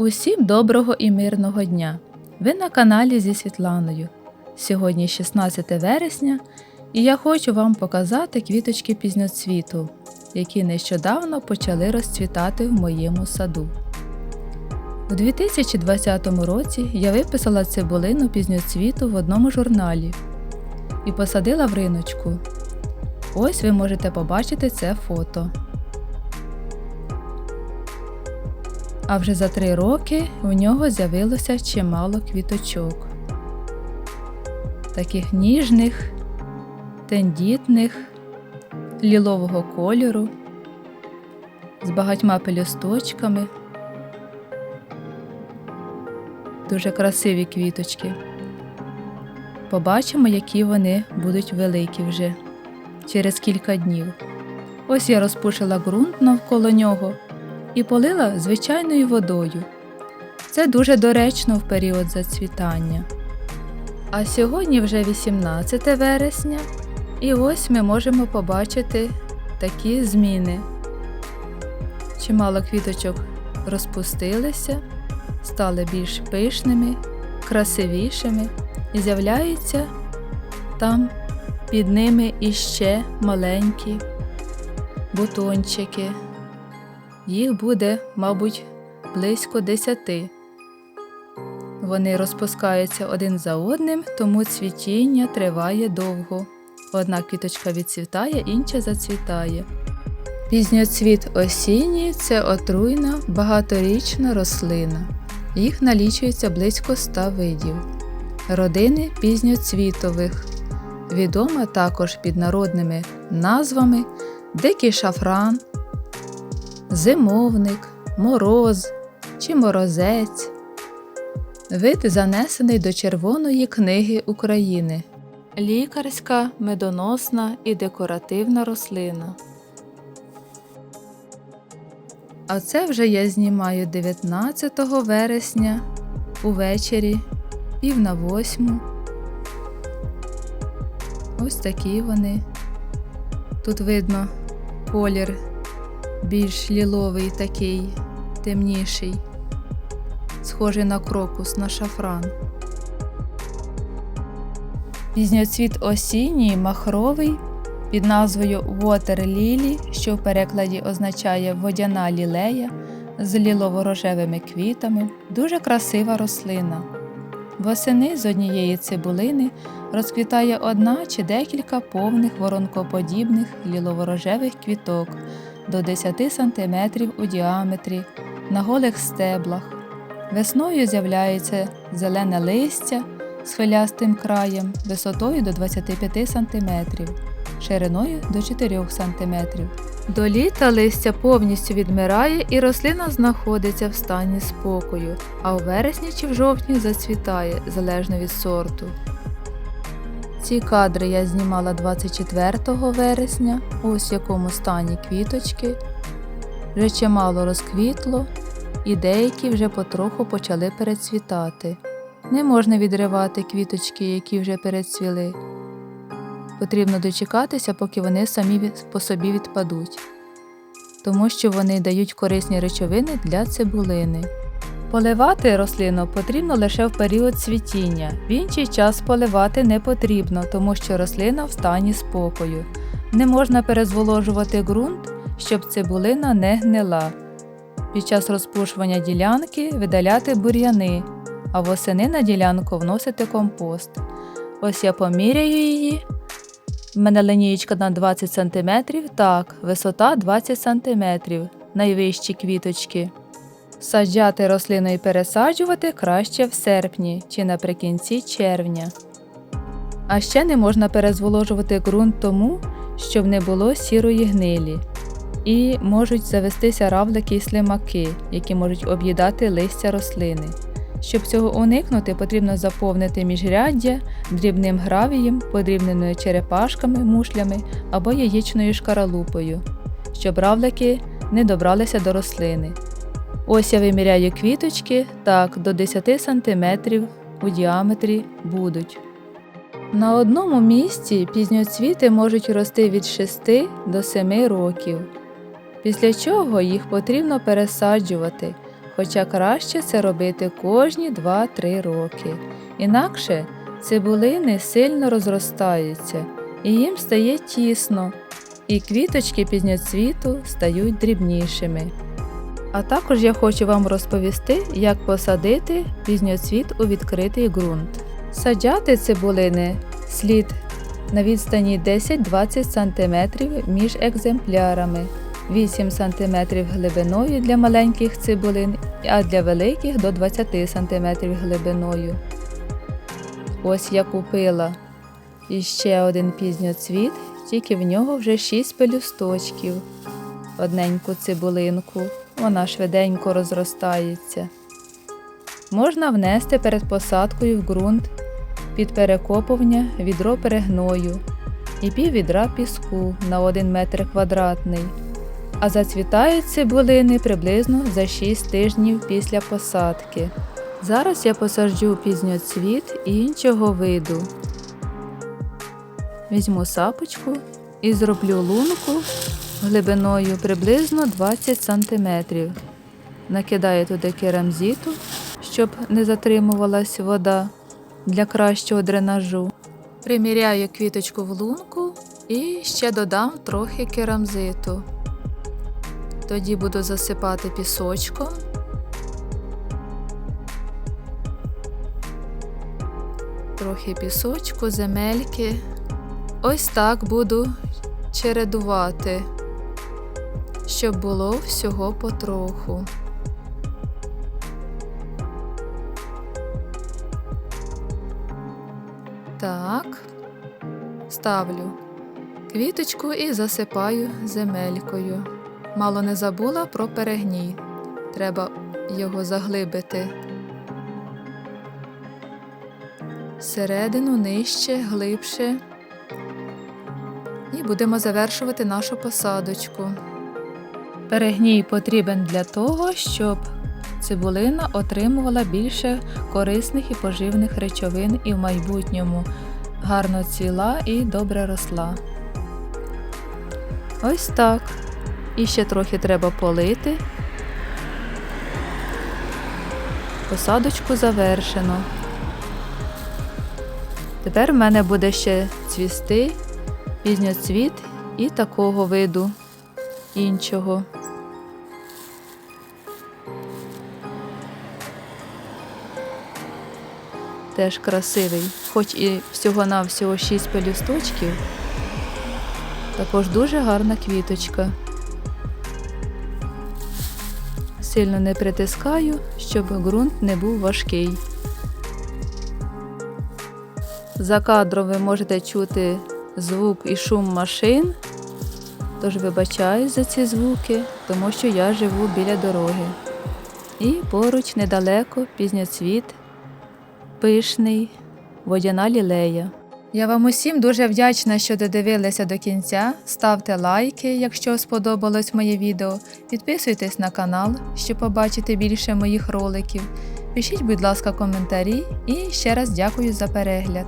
Усім доброго і мирного дня! Ви на каналі зі Світланою. Сьогодні 16 вересня, і я хочу вам показати квіточки пізноцвіту, які нещодавно почали розцвітати в моєму саду. У 2020 році я виписала цибулину пізноцвіту в одному журналі і посадила в риночку. Ось ви можете побачити це фото. А вже за три роки у нього з'явилося чимало квіточок. Таких ніжних, тендітних, лілового кольору, з багатьма пелюсточками. Дуже красиві квіточки. Побачимо, які вони будуть великі вже через кілька днів. Ось я розпушила ґрунт навколо нього і полила звичайною водою. Це дуже доречно в період зацвітання. А сьогодні вже 18 вересня, і ось ми можемо побачити такі зміни. Чимало квіточок розпустилися, стали більш пишними, красивішими і з'являються там під ними іще маленькі бутончики. Їх буде, мабуть, близько десяти. Вони розпускаються один за одним, тому цвітіння триває довго. Одна квіточка відцвітає, інша зацвітає. Пізньоцвіт осінній це отруйна багаторічна рослина. Їх налічується близько ста видів. Родини пізньоцвітових. Відома також під народними назвами Дикий шафран, зимовник, мороз чи морозець. Вид занесений до Червоної книги України. Лікарська, медоносна і декоративна рослина. А це вже я знімаю 19 вересня увечері, пів на восьму. Ось такі вони. Тут видно колір більш ліловий такий, темніший, схожий на крокус, на шафран. Пізньоцвіт осінній махровий під назвою Water Lily, що в перекладі означає водяна лілея з лілово-рожевими квітами, дуже красива рослина. Восени з однієї цибулини розквітає одна чи декілька повних воронкоподібних ліловорожевих квіток до 10 см у діаметрі на голих стеблах. Весною з'являється зелене листя з хвилястим краєм висотою до 25 см, шириною до 4 см. До літа листя повністю відмирає і рослина знаходиться в стані спокою, а у вересні чи в жовтні зацвітає залежно від сорту. Ці кадри я знімала 24 вересня, ось в якому стані квіточки. Вже чимало розквітло, і деякі вже потроху почали перецвітати. Не можна відривати квіточки, які вже перецвіли. Потрібно дочекатися, поки вони самі по собі відпадуть, тому що вони дають корисні речовини для цибулини. Поливати рослину потрібно лише в період цвітіння. В інший час поливати не потрібно, тому що рослина в стані спокою. Не можна перезволожувати ґрунт, щоб цибулина не гнила. Під час розпушування ділянки видаляти бур'яни, а восени на ділянку вносити компост. Ось я поміряю її. В мене лінієчка на 20 см, так, висота 20 см, найвищі квіточки. Саджати рослину і пересаджувати краще в серпні чи наприкінці червня. А ще не можна перезволожувати ґрунт тому, щоб не було сірої гнилі. І можуть завестися равлики і слимаки, які можуть об'їдати листя рослини. Щоб цього уникнути, потрібно заповнити міжряддя дрібним гравієм, подрібненою черепашками, мушлями або яєчною шкаралупою, щоб равлики не добралися до рослини. Ось я виміряю квіточки, так, до 10 см у діаметрі будуть. На одному місці пізньоцвіти можуть рости від 6 до 7 років, після чого їх потрібно пересаджувати, Хоча краще це робити кожні 2-3 роки. Інакше цибулини сильно розростаються і їм стає тісно, і квіточки пізняцвіту стають дрібнішими. А також я хочу вам розповісти, як посадити пізньоцвіт у відкритий ґрунт. Саджати цибулини слід на відстані 10-20 см між екземплярами, 8 см глибиною для маленьких цибулин, а для великих до 20 см глибиною. Ось я купила іще один пізньоцвіт, тільки в нього вже 6 пелюсточків. Одненьку цибулинку, вона швиденько розростається. Можна внести перед посадкою в ґрунт під перекопування відро перегною і пів відра піску на 1 метр квадратний. А зацвітають цибулини приблизно за 6 тижнів після посадки. Зараз я посаджу пізньоцвіт іншого виду. Візьму сапочку і зроблю лунку глибиною приблизно 20 см. Накидаю туди керамзіту, щоб не затримувалась вода для кращого дренажу. Приміряю квіточку в лунку і ще додам трохи керамзиту. Тоді буду засипати пісочком. Трохи пісочку, земельки. Ось так буду чередувати, щоб було всього потроху. Так, ставлю квіточку і засипаю земелькою. Мало не забула про перегній. Треба його заглибити. Середину нижче, глибше. І будемо завершувати нашу посадочку. Перегній потрібен для того, щоб цибулина отримувала більше корисних і поживних речовин і в майбутньому гарно цвіла і добре росла. Ось так. І ще трохи треба полити. Посадочку завершено. Тепер в мене буде ще цвісти пізньоцвіт і такого виду іншого. Теж красивий, хоч і всього-навсього 6 пелюсточків. Також дуже гарна квіточка. Сильно не притискаю, щоб ґрунт не був важкий. За кадром ви можете чути звук і шум машин, тож вибачаюсь за ці звуки, тому що я живу біля дороги. І поруч недалеко пізньоцвіт, пишний, водяна лілея. Я вам усім дуже вдячна, що додивилися до кінця. Ставте лайки, якщо сподобалось моє відео. Підписуйтесь на канал, щоб побачити більше моїх роликів. Пишіть, будь ласка, коментарі і ще раз дякую за перегляд.